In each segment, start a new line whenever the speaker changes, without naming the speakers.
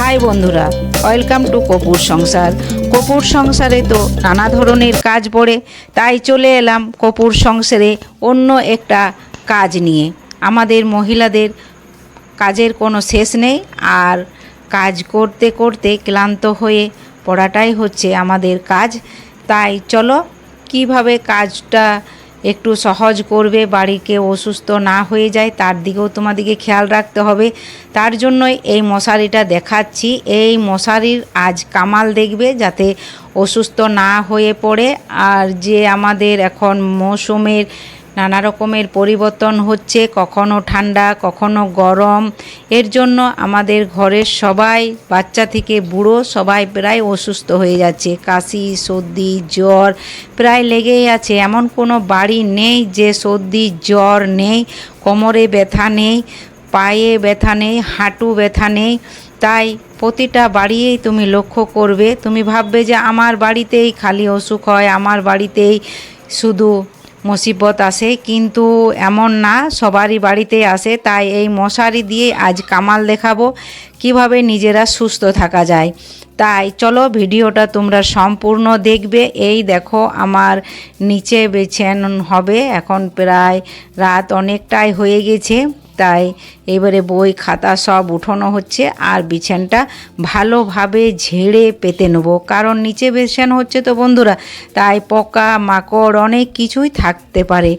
High বন্ধুরা welcome to Kapoor সংসার। কপুর সংসারে তো নানা ধরনের কাজ পড়ে, তাই চলে এলাম কপুর সংসারে অন্য একটা কাজ নিয়ে। আমাদের মহিলাদের কাজের কোনো শেষ নেই, আর কাজ করতে করতে ক্লান্ত হয়ে পড়াটাই হচ্ছে আমাদের কাজ। তাই চলো, কীভাবে কাজটা একটু সহজ করবে বাড়িকে অসুস্থ না হয়ে যায়, তার দিকেও তোমাদেরকে খেয়াল রাখতে হবে। তার জন্য এই মশারিটা দেখাচ্ছি। এই মশারির আজ কামাল দেখবে যাতে অসুস্থ না হয়ে পড়ে। আর যে আমাদের এখন মৌসুমের নানা রকমের পরিবর্তন হচ্ছে, কখনো ঠান্ডা, কখনো গরম। এর জন্য আমাদের ঘরের সবাই, বাচ্চা থেকে বুড়ো সবাই প্রায় অসুস্থ হয়ে যাচ্ছে। কাশি, সর্দি, জ্বর প্রায় লেগেই আছে। এমন কোনো বাড়ি নেই যে সর্দি, জ্বর নেই, কোমরে ব্যথা নেই, পায়ে ব্যথা নেই, হাঁটু ব্যথা নেই। তাই প্রতিটা বাড়িয়েই তুমি লক্ষ্য করবে। তুমি ভাববে যে আমার বাড়িতেই খালি অসুখ হয়, আমার বাড়িতেই শুধু মুসিবত আসে কিন্তু এমন না, সবারই বাড়িতে আসে তাই এই মশারি দিয়ে আজ কামাল দেখাবো কীভাবে নিজেরা সুস্থ থাকা যায়। তাই চলো ভিডিওটা তোমরা সম্পূর্ণ দেখবে। এই দেখো আমার নিচে বেছেন হবে, এখন প্রায় রাত অনেকটাই হয়ে গেছে, তাই এবারে বই, খাতা সব উঠানো হচ্ছে আর বিছানটা ভালোভাবে ঝেড়ে পেতে নেব। কারণ নিচে বিছান হচ্ছে তো বন্ধুরা, তাই পোকা, মাকড় অনেক কিছুই থাকতে পারে।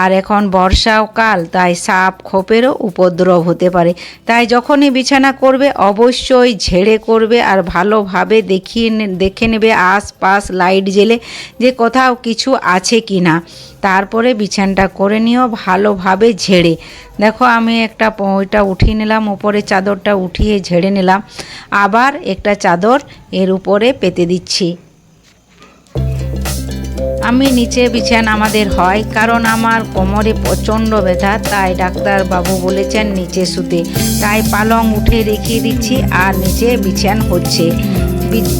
আর এখন বর্ষাকাল তাই সাপ খোপেরও উপদ্রব হতে পারে। তাই যখনই বিছানা করবে, অবশ্যই ঝেড়ে করবে আর ভালোভাবে দেখিয়ে দেখে নেবে আশপাশ লাইট জেলে যে কোথাও কিছু আছে কি না। তারপরে বিছানটা করে নিও ভালোভাবে ঝেড়ে। দেখো আমি একটা ওইটা উঠিয়ে নিলাম উপরে চাদরটা উঠিয়ে ঝেড়ে নিলাম। আবার একটা চাদর এর উপরে পেতে দিচ্ছি। আমি নিচে বিছান আমাদের হয়, কারণ আমার কোমরে প্রচণ্ড ব্যথা, তাই ডাক্তার বাবু বলেছেন নিচে শুতে। তাই পালং উঠে রেখে দিচ্ছি আর নিচে বিছান হচ্ছে।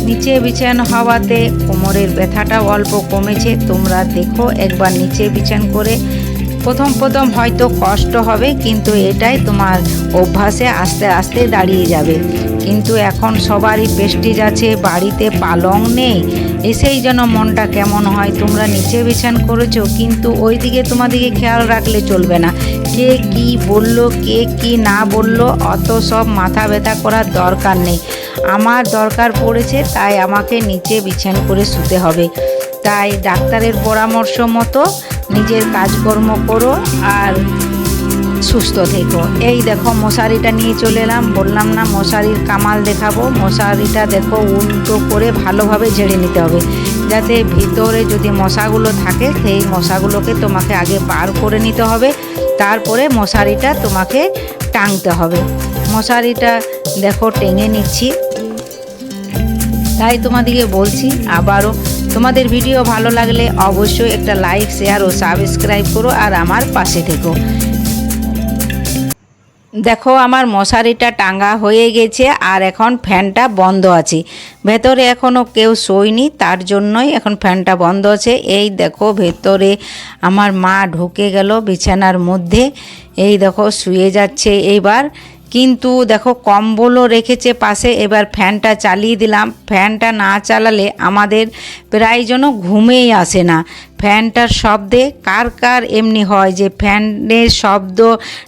নিচে বিছান হওয়াতে কোমরের ব্যথাটা অল্প কমেছে, তোমরা দেখো একবার নিচে বিছান করে প্রথম প্রথম হয়তো কষ্ট হবে, কিন্তু এটাই তোমার অভ্যাসে আস্তে আস্তে দাঁড়িয়ে যাবে। কিন্তু এখন সবারই পেস্টিজ আছে, বাড়িতে পালং নেই, এসেই যেন মনটা কেমন হয়। তোমরা নিচে বিছান করেছ, কিন্তু ওই দিকে তোমাদেরকে খেয়াল রাখলে চলবে না। কে কি বলল, কে কি না বলল, অত সব মাথা ব্যথা করার দরকার নেই। আমার দরকার পড়েছে, তাই আমাকে নিচে বিছান করে শুতে হবে। তাই ডাক্তারের পরামর্শ মতো নিজের কাজকর্ম করো আর সুস্থ থেকো। এই দেখো মশারিটা নিয়ে চলে এলাম। বললাম না, মশারির কামাল দেখাবো। মশারিটা দেখো উল্টো করে ভালোভাবে ঝেড়ে নিতে হবে। যাতে ভিতরে যদি মশাগুলো থাকে, সেই মশাগুলোকে তোমাকে আগে বার করে নিতে হবে। তারপরে মশারিটা তোমাকে টাঙতে হবে। মশারিটা দেখো টেঙে নিচ্ছি। তাই তোমাদেরকে বলছি, আবারও তোমাদের ভিডিও ভালো লাগলে অবশ্যই একটা লাইক শেয়ার ও সাবস্ক্রাইব করো আর আমার পাশে থেকো। দেখো আমার মশারিটা টাঙ্গা হয়ে গেছে আর এখন ফ্যানটা বন্ধ আছে। ভেতরে এখনও কেউ শোয়নি, তার জন্যই এখন ফ্যানটা বন্ধ আছে। এই দেখো ভেতরে আমার মা ঢুকে গেল বিছানার মধ্যে। এই দেখো শুয়ে যাচ্ছে। এইবার কিন্তু দেখো, কম্বলও রেখেছে পাশে, এবার ফ্যানটা চালিয়ে দিলাম। ফ্যানটা না চালালে আমাদের প্রায় যেন ঘুমেই আসে না। ফ্যানটার শব্দে কার কার এমনি হয় যে ফ্যানের শব্দ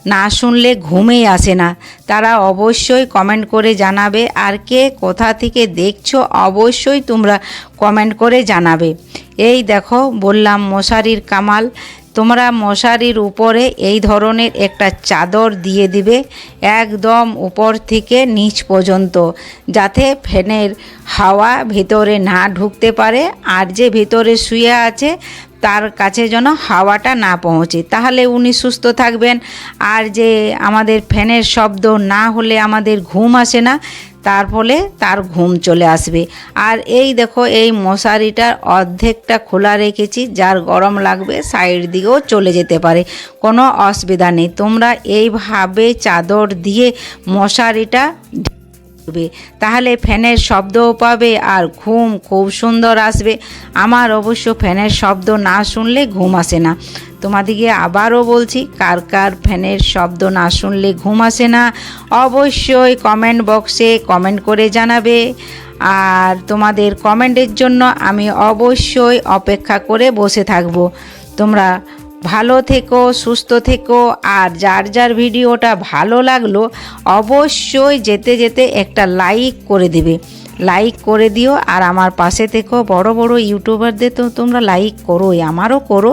না শুনলে ঘুমেই আসে না। তারা অবশ্যই কমেন্ট করে জানাবে। আর কে কোথা থেকে দেখছ অবশ্যই তোমরা কমেন্ট করে জানাবে। এই দেখো, বললাম মশারির কামাল। তোমরা মশারির উপরে এই ধরনের একটা চাদর দিয়ে দিবে একদম উপর থেকে নিচ পর্যন্ত, যাতে ফ্যানের হাওয়া ভেতরে না ঢুকতে পারে আর যে ভিতরে শুয়ে আছে তার কাছে যেন হাওয়াটা না পৌঁছে। তাহলে উনি সুস্থ থাকবেন। আর যে আমাদের ফ্যানের শব্দ না হলে আমাদের ঘুম আসে না তার ফলে তার ঘুম চলে আসবে। আর এই দেখো, এই মশারিটার অর্ধেকটা খোলা রেখেছি, যার গরম লাগবে সাইড দিকেও চলে যেতে পারে। কোনো অসুবিধা নেই। তোমরা এইভাবে চাদর দিয়ে মশারিটা করবে। তাহলে ফ্যানের শব্দও পাবে আর ঘুম খুব সুন্দর আসবে। আমার অবশ্য ফ্যানের শব্দ না শুনলে ঘুম আসে না। তোমাদিকে আবারও বলছি, কার কার ফ্যানের শব্দ না শুনলে ঘুম আসে না, অবশ্যই কমেন্ট বক্সে কমেন্ট করে জানাবে। আর তোমাদের কমেন্টের জন্য আমি অবশ্যই অপেক্ষা করে বসে থাকব। তোমরা ভালো থেকো, সুস্থ থেকো। আর যার যার ভিডিওটা ভালো লাগল, অবশ্যই যেতে যেতে একটা লাইক করে দেবে। লাইক করে দিও। আর আমার পাশে থেকো। বড় বড় ইউটিউবারদের তো তোমরা লাইক করোই, আমারও করো।